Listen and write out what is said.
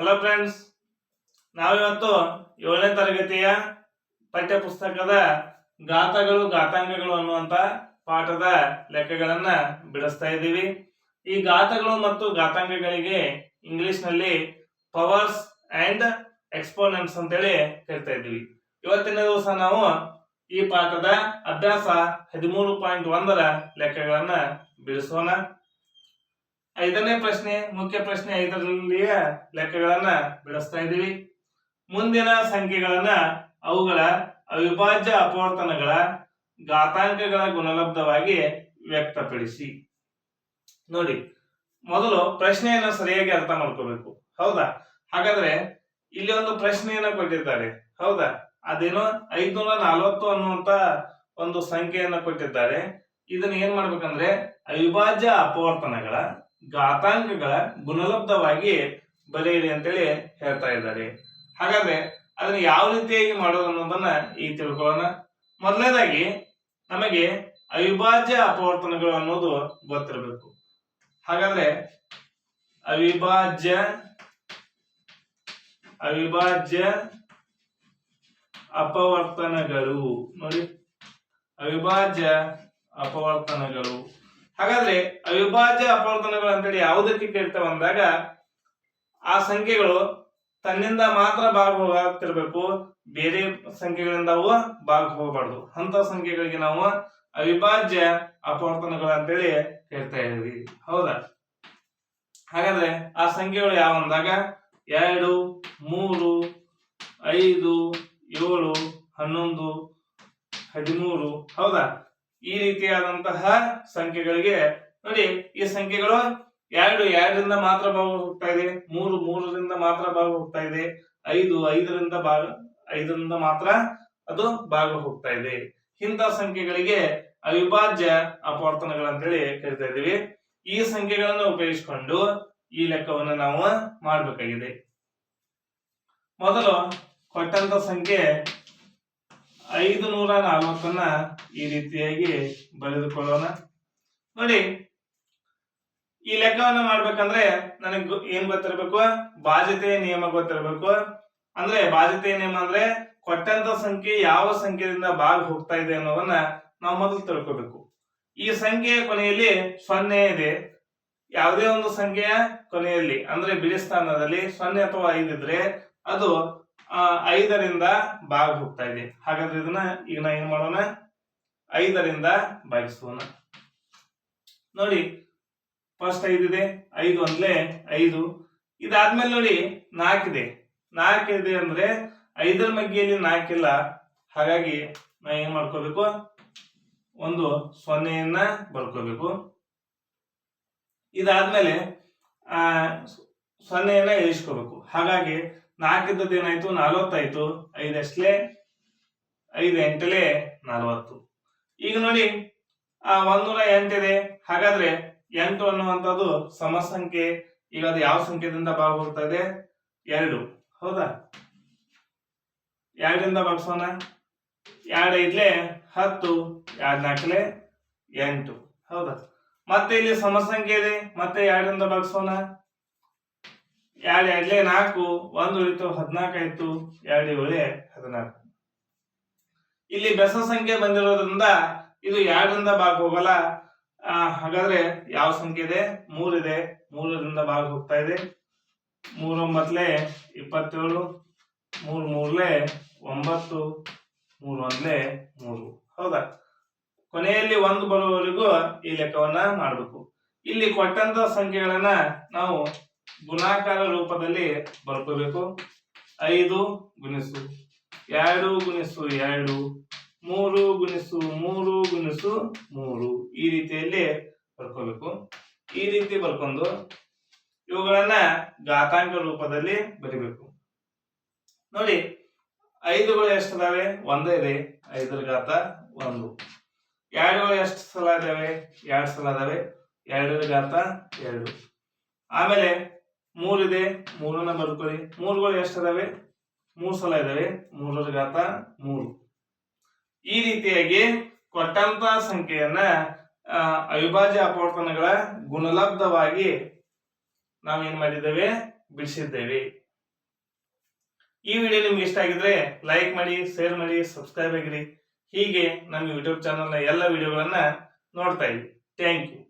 Hello friends ನಾವಿವತ್ತು ಏಳನೇ ತರಗತಿಯ ಪಠ್ಯ ಪುಸ್ತಕದ ಗಾತಗಳು ಗಾತಾಂಗಗಳು ಅನ್ನುವಂತ ಪಾಠದ ಲೆಕ್ಕಗಳನ್ನ ಬಿಡಿಸ್ತಾ ಇದ್ದೀವಿ. ಈ ಗಾತಗಳು ಮತ್ತು ಗಾತಾಂಗಗಳಿಗೆ ಇಂಗ್ಲಿಷ್ನಲ್ಲಿ ಪವರ್ಸ್ ಅಂಡ್ ಎಕ್ಸ್ಪೋನೆಂಟ್ಸ್ ಅಂತೇಳಿ ಕರಿತಾ ಇದ್ದೀವಿ. ಇವತ್ತಿನ ದಿವಸ ನಾವು ಈ ಪಾಠದ ಅಭ್ಯಾಸ ಹದಿಮೂರು ಪಾಯಿಂಟ್ ಒಂದರ ಲೆಕ್ಕಗಳನ್ನ ಬಿಡಿಸೋಣ. ಐದನೇ ಪ್ರಶ್ನೆ, ಮುಖ್ಯ ಪ್ರಶ್ನೆ ಐದರಲ್ಲಿಯ ಲೆಕ್ಕಗಳನ್ನ ಬಿಡಿಸ್ತಾ ಇದ್ದೀವಿ. ಮುಂದಿನ ಸಂಖ್ಯೆಗಳನ್ನ ಅವುಗಳ ಅವಿಭಾಜ್ಯ ಅಪವರ್ತನಗಳ ಘಾತಾಂಕಗಳ ಗುಣಲಬ್ಧವಾಗಿ ವ್ಯಕ್ತಪಡಿಸಿ. ನೋಡಿ, ಮೊದಲು ಪ್ರಶ್ನೆಯನ್ನು ಸರಿಯಾಗಿ ಅರ್ಥ ಮಾಡ್ಕೋಬೇಕು. ಹೌದಾ? ಹಾಗಾದ್ರೆ ಇಲ್ಲಿ ಒಂದು ಪ್ರಶ್ನೆಯನ್ನ ಕೊಟ್ಟಿದ್ದಾರೆ. ಹೌದಾ? ಅದೇನೋ ಐದ್ನೂರ ನಲವತ್ತು ಅನ್ನುವಂತ ಒಂದು ಸಂಖ್ಯೆಯನ್ನ ಕೊಟ್ಟಿದ್ದಾರೆ. ಇದನ್ನ ಏನ್ ಮಾಡ್ಬೇಕಂದ್ರೆ ಅವಿಭಾಜ್ಯ ಅಪವರ್ತನಗಳ ಘಾತಾಂಕಗಳ ಗುಣಲಬ್ಧವಾಗಿ ಬರೆಯಿರಿ ಅಂತೇಳಿ ಹೇಳ್ತಾ ಇದ್ದಾರೆ. ಹಾಗಾದ್ರೆ ಅದನ್ನ ಯಾವ ರೀತಿಯಾಗಿ ಮಾಡೋದು ಅನ್ನೋದನ್ನ ಈಗ ತಿಳ್ಕೊಳ್ಳೋಣ. ಮೊದಲನೇದಾಗಿ ನಮಗೆ ಅವಿಭಾಜ್ಯ ಅಪವರ್ತನಗಳು ಅನ್ನೋದು ಗೊತ್ತಿರಬೇಕು. ಹಾಗಾದ್ರೆ ಅವಿಭಾಜ್ಯ ಅವಿಭಾಜ್ಯ ಅಪವರ್ತನಗಳು. ನೋಡಿ, ಅವಿಭಾಜ್ಯ ಅಪವರ್ತನಗಳು. ಹಾಗಾದ್ರೆ ಅವಿಭಾಜ್ಯ ಅಪವರ್ತನಗಳು ಅಂತೇಳಿ ಯಾವುದಕ್ಕೆ ಕೇಳ್ತೇವೆ ಅಂದಾಗ ಆ ಸಂಖ್ಯೆಗಳು ತನ್ನಿಂದ ಮಾತ್ರ ಭಾಗ ಹೋಗ್ತಿರ್ಬೇಕು ಬೇರೆ ಸಂಖ್ಯೆಗಳಿಂದ ಅವು ಭಾಗ ಹೋಗಬಾರ್ದು ಅಂತ ಸಂಖ್ಯೆಗಳಿಗೆ ನಾವು ಅವಿಭಾಜ್ಯ ಅಪವರ್ತನಗಳು ಅಂತೇಳಿ ಹೇಳ್ತಾ ಇದೀವಿ ಹೌದಾ? ಹಾಗಾದ್ರೆ ಆ ಸಂಖ್ಯೆಗಳು ಯಾವ ಅಂದಾಗ ಎರಡು, ಮೂರು, ಐದು, ಏಳು, ಹನ್ನೊಂದು, ಹದಿಮೂರು. ಹೌದಾ? ಈ ರೀತಿಯಾದಂತಹ ಸಂಖ್ಯೆಗಳಿಗೆ ನೋಡಿ, ಈ ಸಂಖ್ಯೆಗಳು ಎರಡು, ಎರಡರಿಂದ ಮಾತ್ರ ಭಾಗ ಹೋಗ್ತಾ ಇದೆ, ಮೂರು, ಮೂರರಿಂದ ಮಾತ್ರ ಭಾಗ ಹೋಗ್ತಾ ಇದೆ, ಐದು, ಐದರಿಂದ ಭಾಗ ಐದರಿಂದ ಮಾತ್ರ ಅದು ಭಾಗ ಹೋಗ್ತಾ ಇದೆ. ಇಂಥ ಸಂಖ್ಯೆಗಳಿಗೆ ಅವಿಭಾಜ್ಯ ಅಪವರ್ತನಗಳಂತೇಳಿ ಕರಿತಾ ಇದ್ದೀವಿ. ಈ ಸಂಖ್ಯೆಗಳನ್ನು ಉಪಯೋಗಿಸಿಕೊಂಡು ಈ ಲೆಕ್ಕವನ್ನು ನಾವು ಮಾಡಬೇಕಾಗಿದೆ. ಮೊದಲು ಕೊಟ್ಟಂತ ಸಂಖ್ಯೆ ಐದು ನೂರ ನಲವತ್ತನ್ನ ಈ ರೀತಿಯಾಗಿ ಬರೆದುಕೊಳ್ಳೋಣ. ನೋಡಿ, ಈ ಲೆಕ್ಕವನ್ನು ಮಾಡ್ಬೇಕಂದ್ರೆ ನನಗೆ ಏನ್ ಗೊತ್ತಿರಬೇಕು? ಬಾಧ್ಯತೆಯ ನಿಯಮ ಗೊತ್ತಿರಬೇಕು. ಅಂದ್ರೆ ಬಾಧ್ಯತೆಯ ನಿಯಮ ಅಂದ್ರೆ ಕೊಟ್ಟಂತ ಸಂಖ್ಯೆ ಯಾವ ಸಂಖ್ಯೆಯಿಂದ ಭಾಗ ಹೋಗ್ತಾ ಇದೆ ಅನ್ನೋದನ್ನ ನಾವು ಮೊದಲು ತಿಳ್ಕೋಬೇಕು. ಈ ಸಂಖ್ಯೆಯ ಕೊನೆಯಲ್ಲಿ ಸೊನ್ನೆ ಇದೆ. ಯಾವುದೇ ಒಂದು ಸಂಖ್ಯೆಯ ಕೊನೆಯಲ್ಲಿ, ಅಂದ್ರೆ ಬಿಡಿ ಸ್ಥಾನದಲ್ಲಿ ಸೊನ್ನೆ ಅಥವಾ ಐದಿದ್ರೆ ಅದು ಐದರಿಂದ ಭಾಗ ಹೋಗ್ತಾ ಇದೆ. ಹಾಗಾದ್ರೆ ಇದನ್ನ ಈಗ ನಾ ಏನ್ ಮಾಡೋಣ? ಐದರಿಂದ ಭಾಗಿಸೋಣ. ನೋಡಿ ಫಸ್ಟ್ ಐದಿದೆ ಐದು ಅಂದ್ಲೆ ಐದು. ಇದಾದ್ಮೇಲೆ ನೋಡಿ ನಾಲ್ಕಿದೆ ನಾಲ್ಕಿದೆ ಅಂದ್ರೆ ಐದರ ಮಗ್ಗಿಯಲ್ಲಿ ನಾಲ್ಕಿಲ್ಲ ಹಾಗಾಗಿ ನಾ ಏನ್ ಮಾಡ್ಕೋಬೇಕು? ಒಂದು ಸೊನ್ನೆಯನ್ನ ಬರ್ಕೋಬೇಕು. ಇದಾದ್ಮೇಲೆ, ಆ, ಸೊನ್ನೆಯನ್ನ ಇಳಿಸ್ಕೋಬೇಕು. ಹಾಗಾಗಿ ನಾಲ್ಕಿದ್ದದ್ದು ಏನಾಯ್ತು? ನಲವತ್ತಾಯ್ತು ಐದಷ್ಟಲೇ? ಐದು ಎಂಟಲೇ ನಲವತ್ತು. ಈಗ ನೋಡಿ, ಆ ಒಂದೂರ ಎಂಟಿದೆ ಹಾಗಾದ್ರೆ ಎಂಟು ಅನ್ನುವಂಥದ್ದು ಸಮ ಸಂಖ್ಯೆ ಈಗ ಅದು ಯಾವ ಸಂಖ್ಯೆದಿಂದ ಭಾಗ ಇದೆ? ಎರಡು. ಹೌದಾ? ಎರಡರಿಂದ ಭಾಗಿಸೋಣ ಎರಡು ಐದ್ಲೆ ಹತ್ತು. ಎರಡು ನಾಲ್ಕಲೆ ಎಂಟು. ಹೌದಾ? ಮತ್ತೆ ಇಲ್ಲಿ ಸಮ ಸಂಖ್ಯೆ ಇದೆ. ಮತ್ತೆ ಎರಡರಿಂದ ಭಾಗಿಸೋಣ ಎರಡು ಎರಡ್ಲೆ ನಾಲ್ಕು, ಒಂದು ಉಳಿತು ಹದಿನಾಲ್ಕು ಆಯ್ತು, ಎರಡು ಏಳೆ, ಹದಿನಾಲ್ಕು. ಇಲ್ಲಿ ಬೆಸ ಸಂಖ್ಯೆ ಬಂದಿರೋದ್ರಿಂದ ಇದು ಎರಡರಿಂದ ಭಾಗ ಹೋಗಲ್ಲ. ಹಾಗಾದ್ರೆ ಯಾವ ಸಂಖ್ಯೆ ಇದೆ? ಮೂರಿದೆ ಮೂರರಿಂದ ಭಾಗ ಹೋಗ್ತಾ ಇದೆ. ಮೂರೊಂಬತ್ಲೆ ಇಪ್ಪತ್ತೇಳು, ಮೂರ್ ಮೂರ್ಲೆ ಒಂಬತ್ತು, ಮೂರ್ ಒಂದ್ಲೆ ಮೂರು. ಹೌದಾ? ಕೊನೆಯಲ್ಲಿ ಒಂದು ಬರುವವರೆಗೂ ಈ ಲೆಕ್ಕವನ್ನ ಮಾಡಬೇಕು. ಇಲ್ಲಿ ಕೊಟ್ಟಂತ ಸಂಖ್ಯೆಗಳನ್ನ ನಾವು ಗುಣಾಕಾರ ರೂಪದಲ್ಲಿ ಬರ್ಕೋಬೇಕು. ಐದು ಗುಣಿಸು ಎರಡು ಗುಣಿಸು ಎರಡು, ಮೂರು ಗುಣಿಸು ಮೂರು ಗುಣಿಸು ಮೂರು. ಈ ರೀತಿಯಲ್ಲಿ ಬರ್ಕೋಬೇಕು. ಈ ರೀತಿ ಬರ್ಕೊಂಡು ಇವುಗಳನ್ನ ಘಾತಾಂಕ ರೂಪದಲ್ಲಿ ಬರಿಬೇಕು. ನೋಡಿ, ಐದುಗಳು ಎಷ್ಟು ಅದಾವೆ ಒಂದೇ ಇದೆ. ಐದರ ಘಾತ ಒಂದು. ಎರಡುಗಳು ಎಷ್ಟು ಸಲ ಇದಾವೆ? ಎರಡು ಸಲ ಇದಾವೆ. ಎರಡರ ಘಾತ ಎರಡು. ಆಮೇಲೆ ಮೂರಿದೆ ಮೂರನ್ನ ಬರ್ಕೊಳ್ಳಿ ಮೂರುಗಳು ಎಷ್ಟಿದಾವೆ? ಮೂರು ಸಲ ಇದಾವೆ. ಮೂರರ ಘಾತ ಮೂರು. ಈ ರೀತಿಯಾಗಿ ಕೊಟ್ಟಂತ ಸಂಖ್ಯೆಯನ್ನ ಅವಿಭಾಜ್ಯ ಅಪವರ್ತನಗಳ ಗುಣಲಬ್ಧವಾಗಿ ನಾವೇನ್ ಮಾಡಿದ್ದೇವೆ? ಬಿಡಿಸಿದ್ದೇವೆ. ಈ ವಿಡಿಯೋ ನಿಮ್ಗೆ ಇಷ್ಟ ಆಗಿದ್ರೆ ಲೈಕ್ ಮಾಡಿ, ಶೇರ್ ಮಾಡಿ, ಸಬ್ಸ್ಕ್ರೈಬ್ ಆಗಿರಿ. ಹೀಗೆ ನಮ್ಮ ಯೂಟ್ಯೂಬ್ ಚಾನಲ್ನ ಎಲ್ಲ ವಿಡಿಯೋಗಳನ್ನ ನೋಡ್ತಾ ಇರಿ. Thank you.